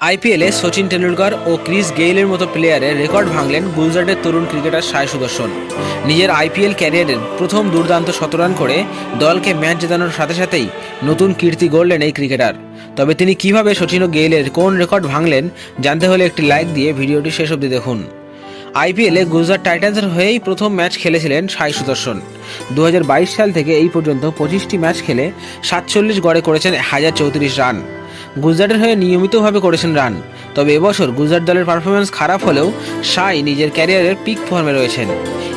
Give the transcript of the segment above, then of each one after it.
আইপিএলে সচিন টেন্ডুলকর ও ক্রিস গেইলের মতো প্লেয়ারের রেকর্ড ভাঙলেন গুজরাটের তরুণ ক্রিকেটার সাই সুদর্শন। নিজের আইপিএল ক্যারিয়ারের প্রথম দুর্দান্ত শতরান করে দলকে ম্যাচ জেতানোর সাথে সাথেই নতুন কীর্তি গড়লেন এই ক্রিকেটার। তবে তিনি কীভাবে সচিন ও গেইলের কোন রেকর্ড ভাঙলেন জানতে হলে একটি লাইক দিয়ে ভিডিওটি শেষ অবধি দেখুন। আইপিএলে গুজরাট টাইটান্সের হয়েই প্রথম ম্যাচ খেলেছিলেন সাই সুদর্শন। দু হাজার বাইশ সাল থেকে এই পর্যন্ত পঁচিশটি ম্যাচ খেলে সাতচল্লিশ গড়ে করেছেন হাজার চৌত্রিশ রান। গুজরাটের হয়ে নিয়মিতভাবে করেছেন রান। তবে এবছর গুজরাট দলের পারফরমেন্স খারাপ হলেও সাই নিজের ক্যারিয়ারের পিক ফর্মে রয়েছেন।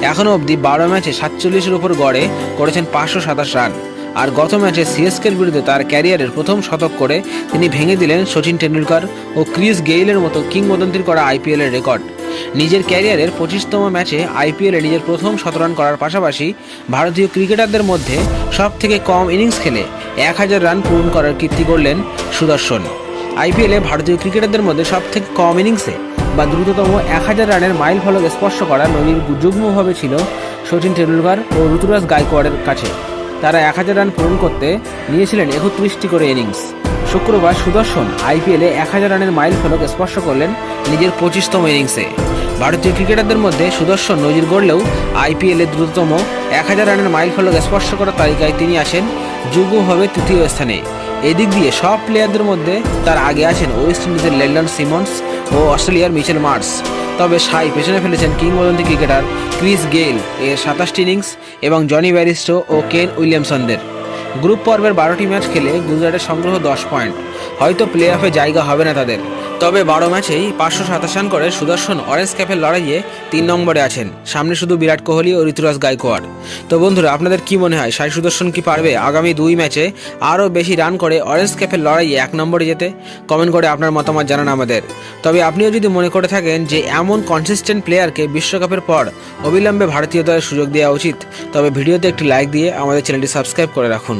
এখনও অবধি বারো ম্যাচে সাতচল্লিশের উপর গড়ে করেছেন পাঁচশো সাতাশ রান। আর গত ম্যাচে সিএসকের বিরুদ্ধে তার ক্যারিয়ারের প্রথম শতক করে তিনি ভেঙে দিলেন সচিন টেন্ডুলকর ও ক্রিস গেইলের মতো কিংবদন্তির করা আইপিএলের রেকর্ড। নিজের ক্যারিয়ারের পঁচিশতম ম্যাচে আইপিএলে নিজের প্রথম শতরান করার পাশাপাশি ভারতীয় ক্রিকেটারদের মধ্যে সব থেকে কম ইনিংস খেলে এক হাজার রান পূরণ করার কীর্তি করলেন সুদর্শন। আইপিএলে ভারতীয় ক্রিকেটারদের মধ্যে সব থেকে কম ইনিংসে বা দ্রুততম এক হাজার রানের মাইল ফলক স্পর্শ করা নজির যুগ্মভাবে ছিল শচীন টেন্ডুলকার ও ঋতুরাজ গায়কোয়াড়ের কাছে। তারা এক হাজার রান পূরণ করতে নিয়েছিলেন একত্রিশটি করে ইনিংস। শুক্রবার সুদর্শন আইপিএলে এক হাজার রানের মাইল ফলক স্পর্শ করলেন নিজের পঁচিশতম ইনিংসে। ভারতীয় ক্রিকেটারদের মধ্যে সুদর্শন নজির গড়লেও আইপিএলে দ্রুততম এক হাজার রানের মাইল ফলক স্পর্শ করার তালিকায় তিনি আসেন যুগ্মভাবে তৃতীয় স্থানে। এদিক দিয়ে সব প্লেয়ারদের মধ্যে তার আগে আছেন ওয়েস্ট ইন্ডিজের লেন্ডন সিমন্স ও অস্ট্রেলিয়ার মিচেল মার্স। তবে সাই পেছনে ফেলেছেন কিংবদন্তি ক্রিকেটার ক্রিস গেইল এর সাতাশটি ইনিংস এবং জনি ব্যারিস্টো ও কেন উইলিয়ামসনদের। গ্রুপ পর্বের বারোটি ম্যাচ খেলে গুজরাটের সংগ্রহ দশ পয়েন্ট। হয়তো প্লে অফে জায়গা হবে না তাদের। তবে বারো ম্যাচেই পাঁচশো সাতাশ রান করে সুদর্শন অরেঞ্জ ক্যাপের লড়াইয়ে তিন নম্বরে আছেন। সামনে শুধু বিরাট কোহলি ও ঋতুরাজ গায়কোয়াড়। তো বন্ধুরা, আপনাদের কি মনে হয়, সাই সুদর্শন কি পারবে আগামী দুই ম্যাচে আরও বেশি রান করে অরেঞ্জ ক্যাপের লড়াইয়ে এক নম্বরে যেতে? কমেন্ট করে আপনার মতামত জানান আমাদের। তবে আপনিও যদি মনে করে থাকেন যে এমন কনসিস্টেন্ট প্লেয়ারকে বিশ্বকাপের পর অবিলম্বে ভারতীয় দলের সুযোগ দেওয়া উচিত, তবে ভিডিওতে একটি লাইক দিয়ে আমাদের চ্যানেলটি সাবস্ক্রাইব করে রাখুন।